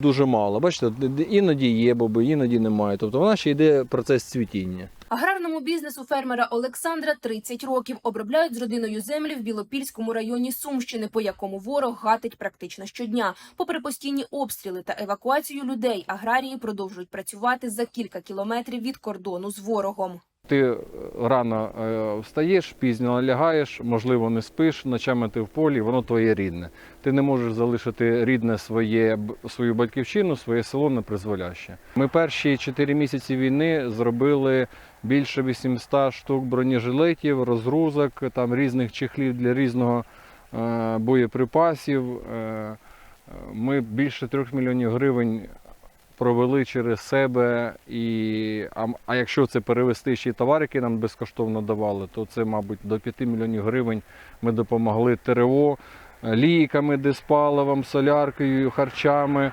Дуже мало. Бачите, іноді є боби, іноді немає. Тобто вона ще йде процес цвітіння. Аграрному бізнесу фермера Олександра 30 років. Обробляють з родиною землі в Білопільському районі Сумщини, по якому ворог гатить практично щодня. Попри постійні обстріли та евакуацію людей, аграрії продовжують працювати за кілька кілометрів від кордону з ворогом. Ти рано е, встаєш, пізно лягаєш, можливо, не спиш, ночами ти в полі, воно твоє рідне. Ти не можеш залишити рідне своє, свою батьківщину, своє село непризволяще. Ми перші чотири місяці війни зробили більше 800 штук бронежилетів, розгрузок, там різних чехлів для різного е, боєприпасів. Е, Ми більше трьох мільйонів гривень провели через себе. І, а, а якщо це перевести ще й товар, який нам безкоштовно давали, то це, мабуть, до 5 мільйонів гривень ми допомогли ТРО, е, ліками, диспаливом, соляркою, харчами.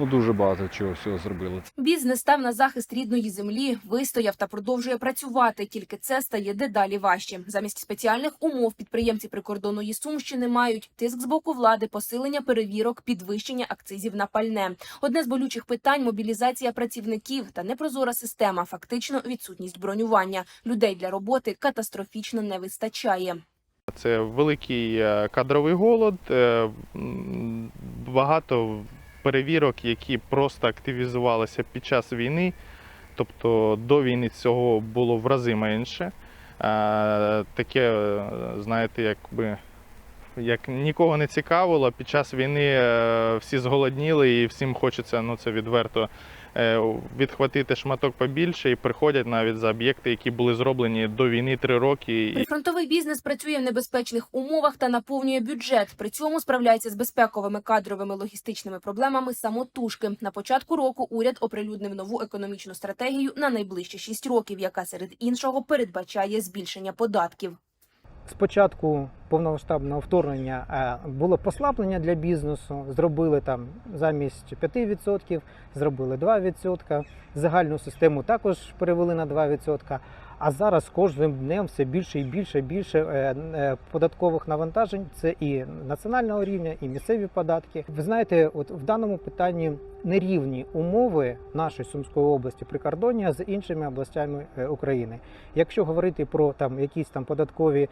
Ну, дуже багато чого всього зробили. Бізнес став на захист рідної землі, вистояв та продовжує працювати. Тільки це стає дедалі важче. Замість спеціальних умов підприємці прикордонної Сумщини мають тиск з боку влади, посилення перевірок, підвищення акцизів на пальне. Одне з болючих питань мобілізація працівників та непрозора система, фактично відсутність бронювання. Людей для роботи катастрофічно не вистачає. Це великий е, кадровий голод, е, багато перевірок, які просто активізувалися під час війни. Тобто до війни цього було в рази менше. Е, Таке, е, знаєте, якби. Як нікого не цікавило, під час війни е, всі зголодніли і всім хочеться, ну це відверто, е, відхватити шматок побільше і приходять навіть за об'єкти, які були зроблені до війни три роки. Прифронтовий бізнес працює в небезпечних умовах та наповнює бюджет. При цьому справляється з безпековими кадровими логістичними проблемами самотужки. На початку року уряд оприлюднив нову економічну стратегію на найближчі шість років, яка серед іншого передбачає збільшення податків. Спочатку повномасштабного вторгнення е, було послаблення для бізнесу. Зробили там замість 5%, зробили 2%. Загальну систему також перевели на 2%. А зараз кожним днем все більше і більше і більше е, е, податкових навантажень. Це і національного рівня, і місцеві податки. Ви знаєте, от в даному питанні нерівні умови нашої Сумської області прикордоння з іншими областями України. Якщо говорити про там якісь там податкові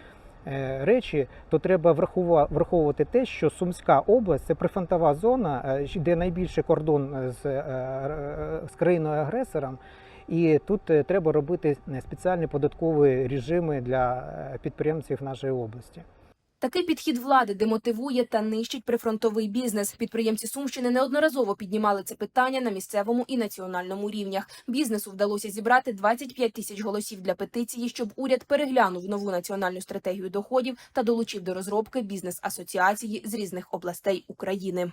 речі, то треба враховувати те, що Сумська область це прифронтова зона, е, де найбільший кордон з, е, е, з країною агресором. І тут е, треба робити е, спеціальні податкові режими для е, підприємців нашої області. Такий підхід влади демотивує та нищить прифронтовий бізнес. Підприємці Сумщини неодноразово піднімали це питання на місцевому і національному рівнях. Бізнесу вдалося зібрати 25 тисяч голосів для петиції, щоб уряд переглянув нову національну стратегію доходів та долучив до розробки бізнес-асоціації з різних областей України.